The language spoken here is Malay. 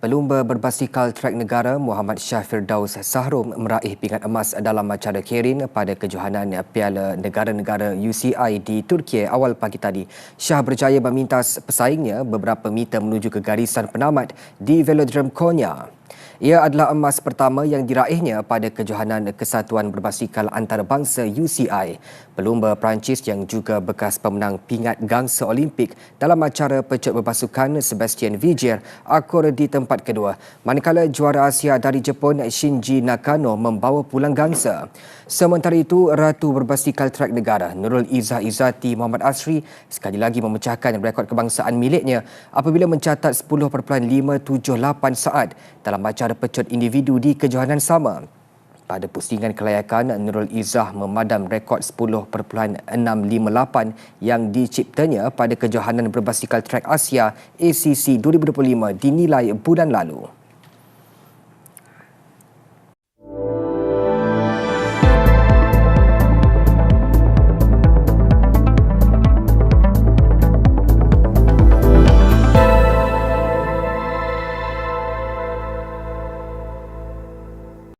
Pelumba berbasikal trek negara Muhammad Syah Firdaus Sahrum meraih pingat emas dalam acara Kerin pada kejohanan Piala Negara-Negara UCI di Turki awal pagi tadi. Syah berjaya memintas pesaingnya beberapa meter menuju ke garisan penamat di Velodrome Konya. Ia adalah emas pertama yang diraihnya pada kejohanan Kesatuan Berbasikal Antarabangsa UCI. Pelumba Perancis yang juga bekas pemenang pingat gangsa Olimpik dalam acara pecut berbasukan Sebastian Vigier akur di tempat kedua. Manakala juara Asia dari Jepun Shinji Nakano membawa pulang gangsa. Sementara itu, Ratu Berbasikal Trek Negara Nurul Izzah Izzati Muhammad Asri sekali lagi memecahkan rekod kebangsaan miliknya apabila mencatat 10.578 saat dalam acara pada pecut individu di kejohanan sama. Pada pusingan kelayakan, Nurul Izzah memadam rekod 10.658 yang diciptanya pada kejohanan berbasikal trek Asia ACC 2025 dinilai bulan lalu.